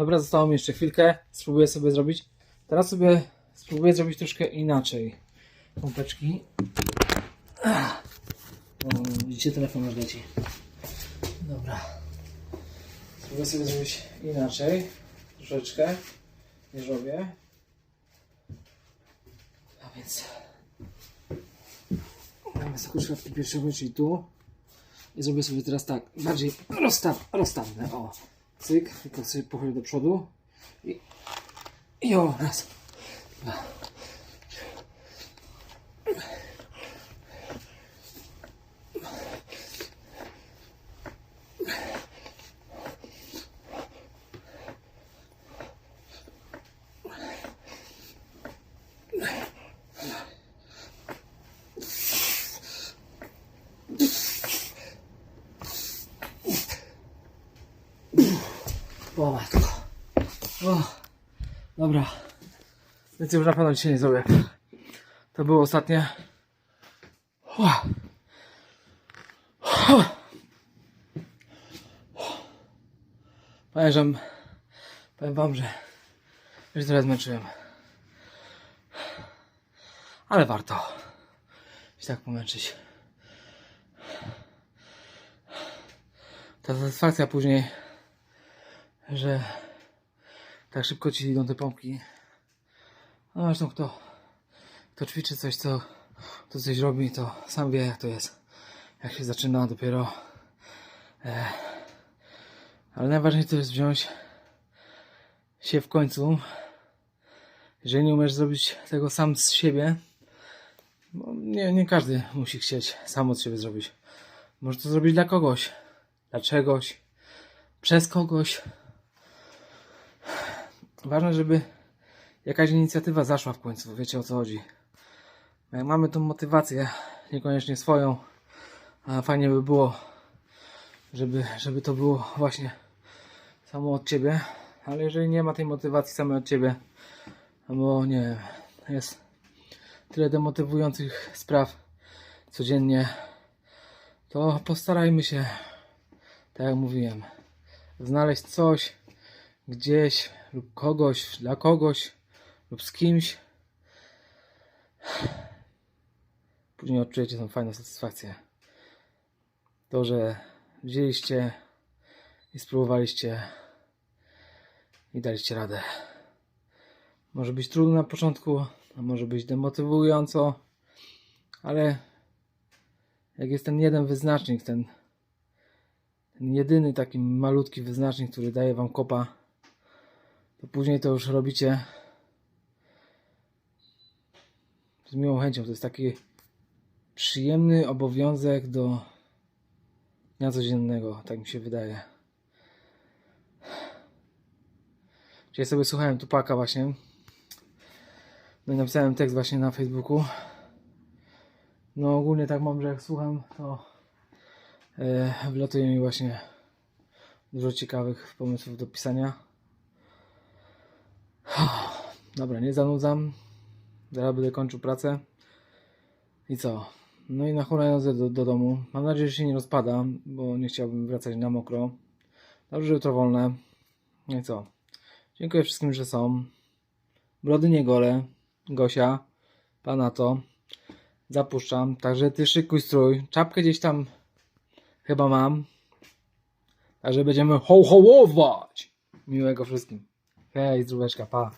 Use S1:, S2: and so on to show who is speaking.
S1: Dobra, zostało mi jeszcze chwilkę. Spróbuję sobie zrobić. Teraz sobie spróbuję zrobić troszkę inaczej. Pompeczki. O, widzicie, telefon już leci. Dobra. Spróbuję sobie zrobić inaczej. Troszeczkę. Nie robię. A więc... Mamy sobie szafki pierwszego, czyli tu. I zrobię sobie teraz tak, bardziej rozstaw, rozstawne, o. Cyk, tylko sobie pochodzę do przodu. I, i o, O, dobra. Więcej już na pewno dzisiaj nie zrobię. To było ostatnie. O. O. Że, powiem wam, że już trochę zmęczyłem. Ale warto się tak pomęczyć. Ta satysfakcja później że tak szybko ci idą te pompki. No zresztą kto, kto ćwiczy coś, co, to coś robi, to sam wie jak to jest. Jak się zaczyna dopiero. E, ale najważniejsze to jest wziąć się w końcu. Jeżeli nie umiesz zrobić tego sam z siebie, bo nie, nie każdy musi chcieć sam od siebie zrobić. Może to zrobić dla kogoś, dla czegoś, przez kogoś. Ważne, żeby jakaś inicjatywa zaszła w końcu, wiecie o co chodzi. Jak mamy tą motywację, niekoniecznie swoją, a fajnie by było, żeby, żeby to było właśnie samo od ciebie, ale jeżeli nie ma tej motywacji samej od ciebie, bo nie wiem, jest tyle demotywujących spraw codziennie, to postarajmy się, tak jak mówiłem, znaleźć coś gdzieś lub kogoś, dla kogoś lub z kimś. Później odczujecie tą fajną satysfakcję. To, że wzięliście i spróbowaliście i daliście radę. Może być trudno na początku, a może być demotywująco, ale jak jest ten jeden wyznacznik, ten, ten jedyny taki malutki wyznacznik, który daje wam kopa, to później to już robicie z miłą chęcią. To jest taki przyjemny obowiązek do dnia codziennego, tak mi się wydaje. Dzisiaj sobie słuchałem Tupaka właśnie. No i napisałem tekst właśnie na Facebooku. No ogólnie tak mam, że jak słucham, to e, wlatuje mi właśnie dużo ciekawych pomysłów do pisania. Dobra, nie zanudzam. Zaraz będę kończył pracę. I co? No i na hulajnodze do, do domu. Mam nadzieję, że się nie rozpada, bo nie chciałbym wracać na mokro. Dobrze, że jutro wolne. No i co? Dziękuję wszystkim, że są. Brody nie gole. Gosia. Pana to. Zapuszczam. Także ty szykuj strój. Czapkę gdzieś tam chyba mam. Także będziemy ho-hołować. Miłego wszystkim. É, isso vai escapar.